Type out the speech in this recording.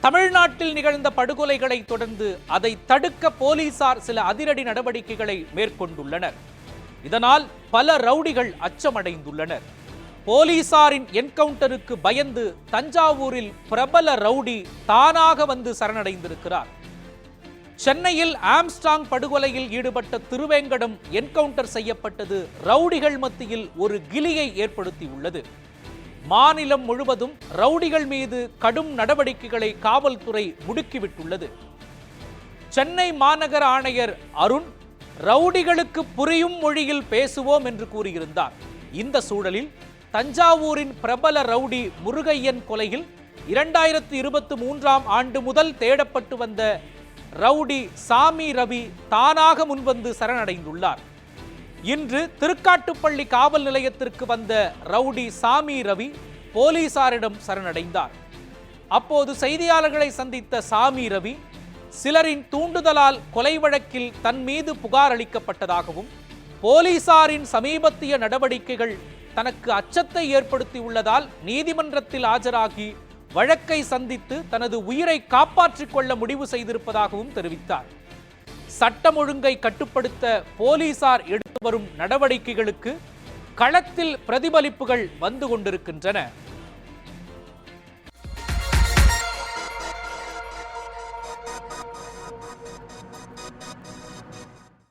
தமிழ்நாட்டில் நிகழ்ந்த படுகொலைகளை தொடர்ந்து அதை தடுக்க போலீசார் சில அதிரடி நடவடிக்கைகளை மேற்கொண்டுள்ளனர். இதனால் பல ரவுடிகள் அச்சமடைந்துள்ளனர். போலீசாரின் என்கவுண்டருக்கு பயந்து தஞ்சாவூரில் பிரபல ரவுடி தானாக வந்து சரணடைந்திருக்கிறார். சென்னையில் ஆம்ஸ்டாங் படுகொலையில் ஈடுபட்ட திருவேங்கடம் என்கவுண்டர் செய்யப்பட்டது ரவுடிகள் மத்தியில் ஒரு கிலியை ஏற்படுத்தியுள்ளது. மாநிலம் முழுவதும் ரவுடிகள் மீது கடும் நடவடிக்கைகளை காவல்துறை முடுக்கிவிட்டுள்ளது. சென்னை மாநகர ஆணையர் அருண் ரவுடிகளுக்கு புரியும் மொழியில் பேசுவோம் என்று கூறியிருந்தார். இந்த சூழலில் தஞ்சாவூரின் பிரபல ரவுடி முருகையன் கொலையில் இரண்டாயிரத்து இருபத்தி மூன்றாம் ஆண்டு முதல் தேடப்பட்டு வந்த ரவுடி சாமி ரவி தானாக முன்வந்து சரணடைந்துள்ளார். இன்று திருக்காட்டுப்பள்ளி காவல் நிலையத்திற்கு வந்த ரவுடி சாமி ரவி போலீசாரிடம் சரணடைந்தார். அப்போது செய்தியாளர்களை சந்தித்த சாமி ரவி சிலரின் தூண்டுதலால் கொலை வழக்கில் தன் மீது புகார் அளிக்கப்பட்டதாகவும் போலீசாரின் சமீபத்திய நடவடிக்கைகள் தனக்கு அச்சத்தை ஏற்படுத்தியுள்ளதால் நீதிமன்றத்தில் ஆஜராகி வழக்கை சந்தித்து தனது உயிரை காப்பாற்றிக் கொள்ள முடிவு செய்திருப்பதாகவும் தெரிவித்தார். சட்டம் ஒழுங்கை கட்டுப்படுத்த போலீசார் எடு வரும் நடவடிக்கைகளுக்கு களத்தில் பிரதிபலிப்புகள் வந்து கொண்டிருக்கின்றன.